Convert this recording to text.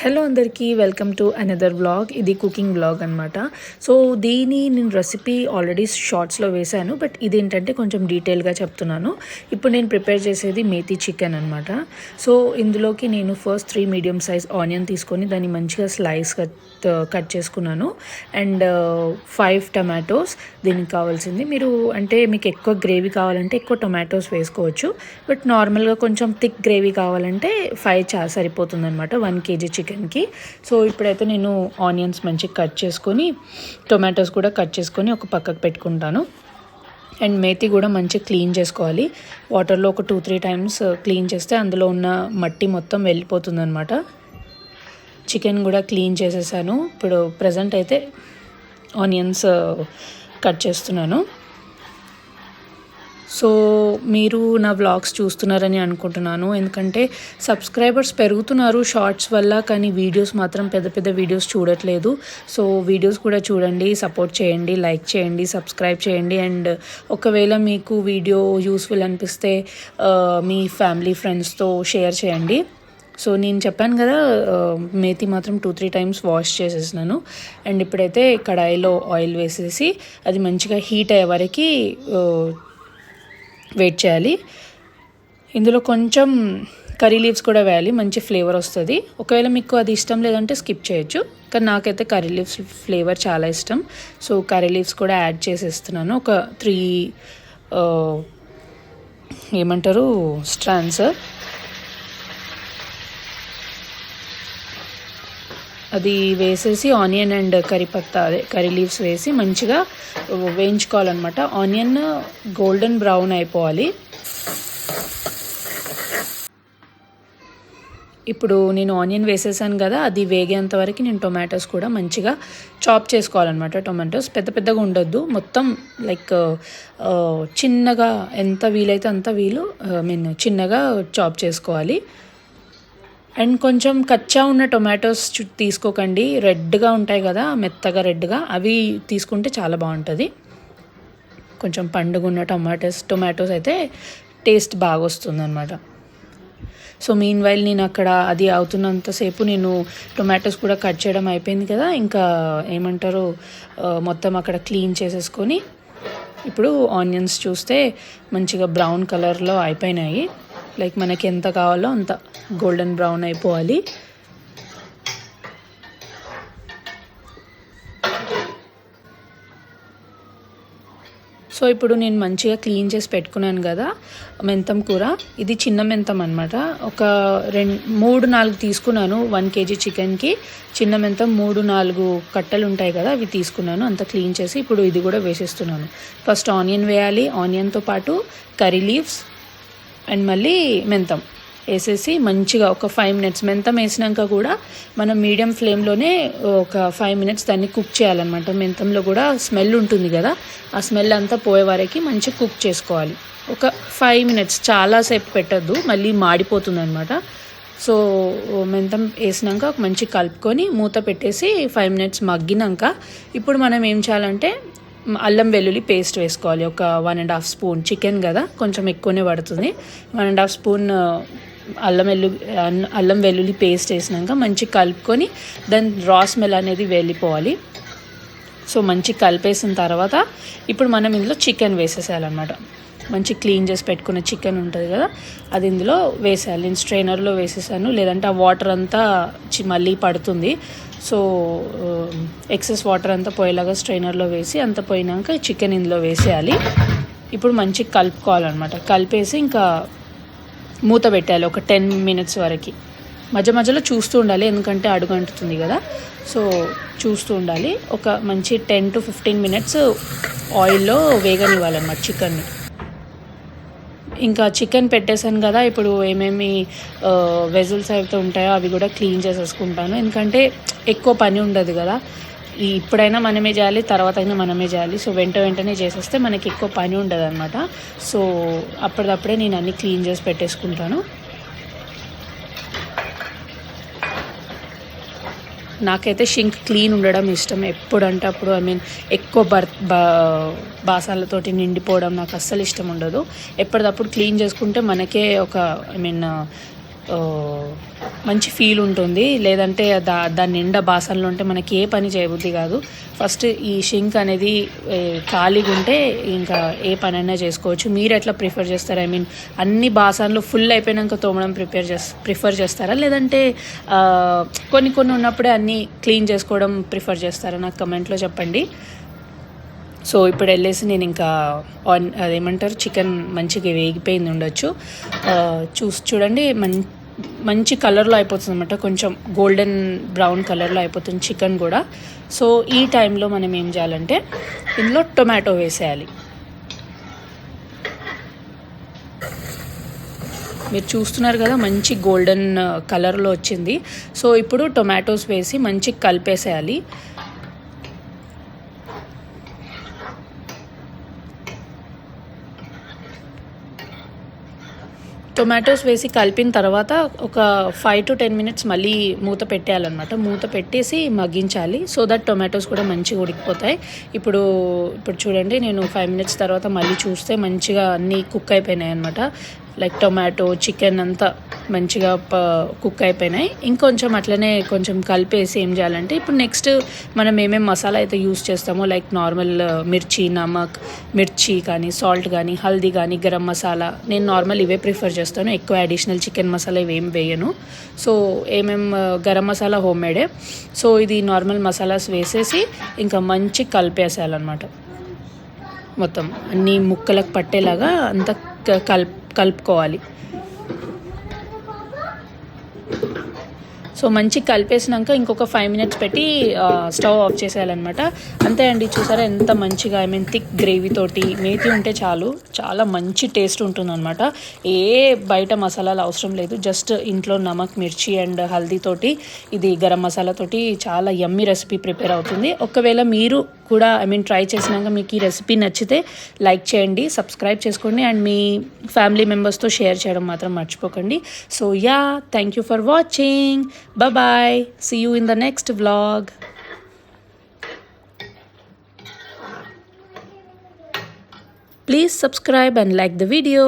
Hello అందరికీ welcome to another blog ఇది cooking blog అనమాట సో దీని నేను రెసిపీ ఆల్రెడీ షార్ట్స్లో వేశాను. బట్ ఇదేంటంటే కొంచెం డీటెయిల్గా చెప్తున్నాను. ఇప్పుడు నేను ప్రిపేర్ చేసేది మేతి చికెన్ అనమాట సో ఇందులోకి నేను first three medium size onion తీసుకొని దాన్ని మంచిగా స్లైస్ కట్ Uh, కట్ చేసుకున్నాను. అండ్ ఫైవ్ టమాటోస్ దీనికి కావాల్సింది. మీరు అంటే మీకు ఎక్కువ గ్రేవీ కావాలంటే ఎక్కువ టొమాటోస్ వేసుకోవచ్చు. బట్ నార్మల్గా కొంచెం థిక్ గ్రేవీ కావాలంటే ఫైవ్ చా సరిపోతుంది అనమాట వన్ కేజీ చికెన్కి సో ఇప్పుడైతే నేను ఆనియన్స్ మంచిగా కట్ చేసుకొని టొమాటోస్ కూడా కట్ చేసుకొని ఒక పక్కకు పెట్టుకుంటాను. అండ్ మేతి కూడా మంచిగా క్లీన్ చేసుకోవాలి. వాటర్లో ఒక టూ త్రీ టైమ్స్ క్లీన్ చేస్తే అందులో ఉన్న మట్టి మొత్తం వెళ్ళిపోతుంది అనమాట చికెన్ కూడా క్లీన్ చేసేసాను. ఇప్పుడు ప్రజెంట్ అయితే ఆనియన్స్ కట్ చేస్తున్నాను. సో మీరు నా వ్లాగ్స్ చూస్తున్నారని అనుకుంటున్నాను. ఎందుకంటే సబ్స్క్రైబర్స్ పెరుగుతున్నారు షార్ట్స్ వల్ల కానీ వీడియోస్ మాత్రం పెద్ద పెద్ద వీడియోస్ చూడట్లేదు. సో వీడియోస్ కూడా చూడండి సపోర్ట్ చేయండి లైక్ చేయండి సబ్స్క్రైబ్ చేయండి. అండ్ ఒకవేళ మీకు వీడియో యూస్ఫుల్ అనిపిస్తే మీ ఫ్యామిలీ ఫ్రెండ్స్తో షేర్ చేయండి. సో నేను చెప్పాను కదా మేతి మాత్రం టూ త్రీ టైమ్స్ వాష్ చేసేసినాను. అండ్ ఇప్పుడైతే కడాయిలో ఆయిల్ వేసేసి అది మంచిగా హీట్ అయ్యే వరకు వెయిట్ చేయాలి. ఇందులో కొంచెం కర్రీ లీవ్స్ కూడా వేయాలి మంచి ఫ్లేవర్ వస్తుంది. ఒకవేళ మీకు అది ఇష్టం లేదంటే స్కిప్ చేయొచ్చు. కానీ నాకైతే కర్రీ లీవ్స్ ఫ్లేవర్ చాలా ఇష్టం. సో కర్రీ లీవ్స్ కూడా యాడ్ చేసేస్తున్నాను. ఒక త్రీ ఏమంటారు స్ట్రాన్స్ అది వేసేసి ఆనియన్ అండ్ కరిపత్తా అదే కర్రీ లీవ్స్ వేసి మంచిగా వేయించుకోవాలన్నమాట. ఆనియన్ గోల్డెన్ బ్రౌన్ అయిపోవాలి. ఇప్పుడు నేను ఆనియన్ వేసేసాను కదా అది వేగేంత వరకు నేను టొమాటోస్ కూడా మంచిగా చాప్ చేసుకోవాలన్నమాట. టొమాటోస్ పెద్ద పెద్దగా ఉండొద్దు. మొత్తం లైక్ చిన్నగా ఎంత వీలైతే అంత వీలు ఐ మీన్ చిన్నగా చాప్ చేసుకోవాలి. అండ్ కొంచెం కచ్చా ఉన్న టొమాటోస్ చు- తీసుకోకండి. రెడ్గా ఉంటాయి కదా మెత్తగా రెడ్గా. అవి తీసుకుంటే చాలా బాగుంటుంది. కొంచెం పండుగ ఉన్న టొమాటోస్ టొమాటోస్ అయితే టేస్ట్ బాగా వస్తుంది అనమాట సో మీన్ వైల్ నేను అక్కడ అది అవుతున్నంతసేపు నేను టొమాటోస్ కూడా కట్ చేయడం అయిపోయింది కదా. ఇంకా ఏమంటారు మొత్తం అక్కడ క్లీన్ చేసేసుకొని ఇప్పుడు ఆనియన్స్ చూస్తే మంచిగా బ్రౌన్ కలర్లో అయిపోయినాయి. లైక్ మనకి ఎంత కావాలో అంత గోల్డెన్ బ్రౌన్ అయిపోవాలి. సో ఇప్పుడు నేను మంచిగా క్లీన్ చేసి పెట్టుకున్నాను కదా మెంతం కూర. ఇది చిన్న మెంతం అనమాట ఒక రెండు మూడు నాలుగు తీసుకున్నాను. వన్ కేజీ చికెన్కి చిన్న మెంతం మూడు నాలుగు కట్టలు ఉంటాయి కదా అవి తీసుకున్నాను. అంత క్లీన్ చేసి ఇప్పుడు ఇది కూడా వేసేస్తున్నాను. ఫస్ట్ ఆనియన్ వేయాలి. ఆనియన్తో పాటు కర్రీ లీవ్స్ అండ్ మళ్ళీ మెంతం. వేసేసి మంచిగా ఒక ఫైవ్ మినిట్స్ మెంతం వేసినాక కూడా మనం మీడియం ఫ్లేమ్లోనే ఒక ఫైవ్ మినిట్స్ దాన్ని కుక్ చేయాలన్నమాట. మెంతంలో కూడా స్మెల్ ఉంటుంది కదా ఆ స్మెల్ అంతా పోయే వరకు మంచిగా కుక్ చేసుకోవాలి. ఒక ఫైవ్ మినిట్స్ చాలాసేపు పెట్టద్దు మళ్ళీ మాడిపోతుంది అనమాట సో మెంతం వేసినాక మంచి కలుపుకొని మూత పెట్టేసి ఫైవ్ మినిట్స్ మగ్గినాక ఇప్పుడు మనం ఏం చేయాలంటే అల్లం వెల్లుల్లి పేస్ట్ వేసుకోవాలి. ఒక one and half spoon. Chicken కదా కొంచెం ఎక్కువనే పడుతుంది. వన్ అండ్ హాఫ్ స్పూన్ అల్లం వెల్లు అల్లం వెల్లుల్లి పేస్ట్ వేసినాక మంచి కలుపుకొని దాని రా స్మెల్ అనేది వెళ్ళిపోవాలి. సో మంచి కలిపేసిన తర్వాత ఇప్పుడు మనం ఇందులో చికెన్ వేసేసేయాలన్నమాట. మంచి క్లీన్ చేసి పెట్టుకున్న చికెన్ ఉంటుంది కదా అది ఇందులో వేసేయాలి. నేను స్ట్రైనర్లో వేసేసాను. లేదంటే ఆ వాటర్ అంతా చి- మళ్ళీ పడుతుంది. సో um, ఎక్సెస్ వాటర్ అంతా పోయేలాగా స్ట్రైనర్లో వేసి అంత పోయినాక చికెన్ ఇందులో వేసేయాలి. ఇప్పుడు మంచిగా కలుపుకోవాలన్నమాట. కలిపేసి ఇంకా మూత పెట్టాలి ఒక టెన్ మినిట్స్ వరకు. మధ్య మధ్యలో చూస్తూ ఉండాలి ఎందుకంటే అడుగు అంటుతుంది కదా. సో చూస్తూ ఉండాలి. ఒక మంచి టెన్ టు ఫిఫ్టీన్ మినిట్స్ ఆయిల్లో వేగనివ్వాలన్నమాట చికెన్ని ఇంకా చికెన్ పెట్టేశాను కదా ఇప్పుడు ఏమేమి వెజల్స్ అయితే ఉంటాయో అవి కూడా క్లీన్ చేసేసుకుంటాను. ఎందుకంటే ఎక్కువ పని ఉండదు కదా. ఇప్పుడైనా మనమే చేయాలి తర్వాత అయినా మనమే చేయాలి. సో వెంట వెంటనే చేసేస్తే మనకి ఎక్కువ పని ఉండదు అనమాట సో అప్పటిదప్పుడే నేను అన్ని క్లీన్ చేసి పెట్టేసుకుంటాను. నాకైతే షింక్ క్లీన్ ఉండడం ఇష్టం. ఎప్పుడంటే అప్పుడు ఐ మీన్ ఎక్కువ బర్ బా బాసాలతోటి నిండిపోవడం నాకు అస్సలు ఇష్టం ఉండదు. ఎప్పటిదప్పుడు క్లీన్ చేసుకుంటే మనకే ఒక ఐ మీన్ మంచి ఫీల్ ఉంటుంది. లేదంటే దా దాని నిండా బాసనలు ఉంటే మనకి ఏ పని చేయబుద్ధి కాదు. ఫస్ట్ ఈ షింక్ అనేది ఖాళీగా ఉంటే ఇంకా ఏ పనైనా చేసుకోవచ్చు. మీరు ఎట్లా ప్రిఫర్ చేస్తారు? ఐ మీన్ అన్ని బాసనలు ఫుల్ అయిపోయినాక తోమడం ప్రిపేర్ చేస్ ప్రిఫర్ చేస్తారా? లేదంటే కొన్ని కొన్ని ఉన్నప్పుడే అన్నీ క్లీన్ చేసుకోవడం ప్రిఫర్ చేస్తారా? నాకు కమెంట్లో చెప్పండి. సో ఇప్పుడు వెళ్ళేసి నేను ఇంకా ఆన్ అదేమంటారు? చికెన్ మంచిగా వేగిపోయింది ఉండొచ్చు. చూసి చూడండి మం మంచి కలర్లో అయిపోతుంది అనమాట కొంచెం గోల్డెన్ బ్రౌన్ కలర్లో అయిపోతుంది చికెన్ కూడా. సో ఈ టైంలో మనం ఏం చేయాలంటే ఇందులో టొమాటో వేసేయాలి. మీరు చూస్తున్నారు కదా మంచి గోల్డెన్ కలర్లో uh, వచ్చింది. సో ఇప్పుడు టొమాటోస్ వేసి మంచి కలిపేసేయాలి. టొమాటోస్ వేసి కలిపిన తర్వాత ఒక ఫైవ్ టు టెన్ మినిట్స్ మళ్ళీ మూత పెట్టేయాలన్నమాట. మూత పెట్టేసి మగ్గించాలి. సో దట్ టొమాటోస్ కూడా మంచిగా ఉడికిపోతాయి. ఇప్పుడు ఇప్పుడు చూడండి నేను ఫైవ్ మినిట్స్ తర్వాత మళ్ళీ చూస్తే మంచిగా అన్నీ కుక్ అయిపోయినాయి అనమాట లైక్ టొమాటో చికెన్ అంతా మంచిగా కుక్ అయిపోయినాయి. ఇంకొంచెం అట్లనే కొంచెం కలిపేసి ఏం చేయాలంటే ఇప్పుడు నెక్స్ట్ మనం ఏమేమి మసాలా అయితే యూస్ చేస్తామో లైక్ నార్మల్ మిర్చి నమక్ మిర్చి కానీ సాల్ట్ కానీ హల్దీ కానీ గరం మసాలా నేను నార్మల్ ఇవే ప్రిఫర్ చేస్తాను. ఎక్కువ అడిషనల్ చికెన్ మసాలా ఇవేం వేయను. సో ఏమేం garam masala home made. So ఇది నార్మల్ మసాలాస్ వేసేసి ఇంకా మంచి కలిపేసేయాలన్నమాట. మొత్తం అన్ని ముక్కలకు పట్టేలాగా అంత కలుపు కలుపుకోవాలి. సో మంచి కలిపేసినాక ఇంకొక ఫైవ్ మినిట్స్ పెట్టి స్టవ్ ఆఫ్ చేసేయాలన్నమాట. అంతే అండి చూసారా ఎంత మంచిగా ఐ మీన్ థిక్ గ్రేవీ తోటి మేతి ఉంటే చాలు చాలా మంచి టేస్ట్ ఉంటుందన్నమాట. ఏ బయట మసాలాలు అవసరం లేదు జస్ట్ ఇంట్లో నమక్ మిర్చి అండ్ హల్దీ తోటి ఇది గరం మసాలా తోటి చాలా యమ్మీ రెసిపీ ప్రిపేర్ అవుతుంది. ఒకవేళ మీరు కూడా ఐ మీన్ ట్రై చేసినాక మీకు ఈ రెసిపీ నచ్చితే లైక్ చేయండి సబ్స్క్రైబ్ చేసుకోండి అండ్ మీ ఫ్యామిలీ మెంబర్స్తో షేర్ చేయడం మాత్రం మర్చిపోకండి. So ya thank you for watching bye see you in the next vlog please subscribe and like the video